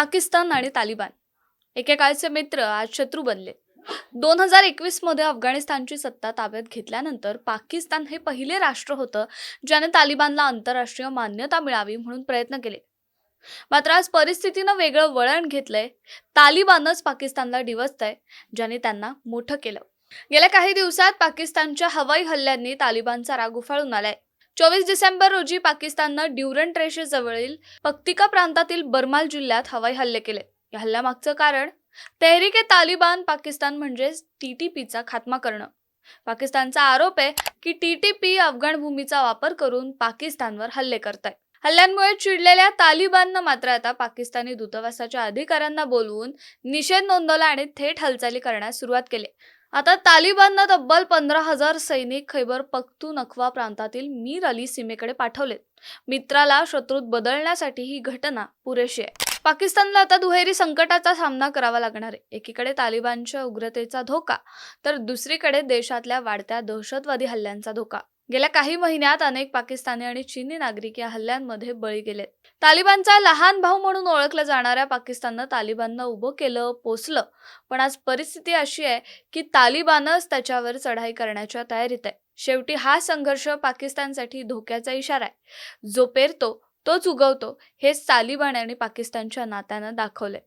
पाकिस्तान आणि तालिबान. एकेकाळचे मित्र आज शत्रू बनले. दोन हजार एकवीसमध्ये अफगाणिस्तानची सत्ता ताब्यात घेतल्यानंतर पाकिस्तान हे पहिले राष्ट्र होतं ज्याने तालिबानला आंतरराष्ट्रीय मान्यता मिळावी म्हणून प्रयत्न केले. मात्र आज परिस्थितीनं वेगळं वळण घेतलंय. तालिबानच पाकिस्तानला डिवचतंय ज्याने त्यांना मोठं केलं. गेल्या काही दिवसात पाकिस्तानच्या हवाई हल्ल्यांनी तालिबानचा राग उफाळून आलाय. चोवीस डिसेंबर रोजी पाकिस्ताननं ड्युरंट रेषेजवळील पक्तिका प्रांतातील बर्माल जिल्ह्यात हवाई हल्ले केले. या हल्ल्यामागचं कारण तेहरिके तालिबान पाकिस्तान म्हणजेच टीटीपीचा खात्मा करणं. पाकिस्तानचा आरोप आहे की टीटीपी अफगाण भूमीचा वापर करून पाकिस्तानवर हल्ले करत आहे हल्ल्यांमुळे चिडलेल्या तालिबाननं मात्र आता पाकिस्तानी दूतावासाच्या अधिकाऱ्यांना बोलवून निषेध नोंदवला आणि थेट हालचाली करण्यास सुरुवात केली. आता तालिबाननं तब्बल पंधरा हजार सैनिक खैबर पख्तूनख्वा प्रांतातील मीर अली सीमेकडे पाठवलेत मित्राला शत्रूत बदलण्यासाठी ही घटना पुरेशी आहे. पाकिस्तानला आता दुहेरी संकटाचा सामना करावा लागणार आहे. एकीकडे तालिबानच्या उग्रतेचा धोका तर दुसरीकडे देशातल्या वाढत्या दहशतवादी हल्ल्यांचा धोका. गेल्या काही महिन्यात अनेक पाकिस्तानी आणि चीनी नागरिक या हल्ल्यांमध्ये बळी गेलेत. तालिबानचा लहान भाऊ म्हणून ओळखल्या जाणाऱ्या पाकिस्ताननं तालिबाननं उभं केलं पोचलं पण आज परिस्थिती अशी आहे की तालिबानच त्याच्यावर चढाई करण्याच्या तयारीत आहे. शेवटी हा संघर्ष पाकिस्तानसाठी धोक्याचा इशारा आहे. जो पेरतो तोच उगवतो हेच तालिबान आणि पाकिस्तानच्या नात्यानं दाखवलंय.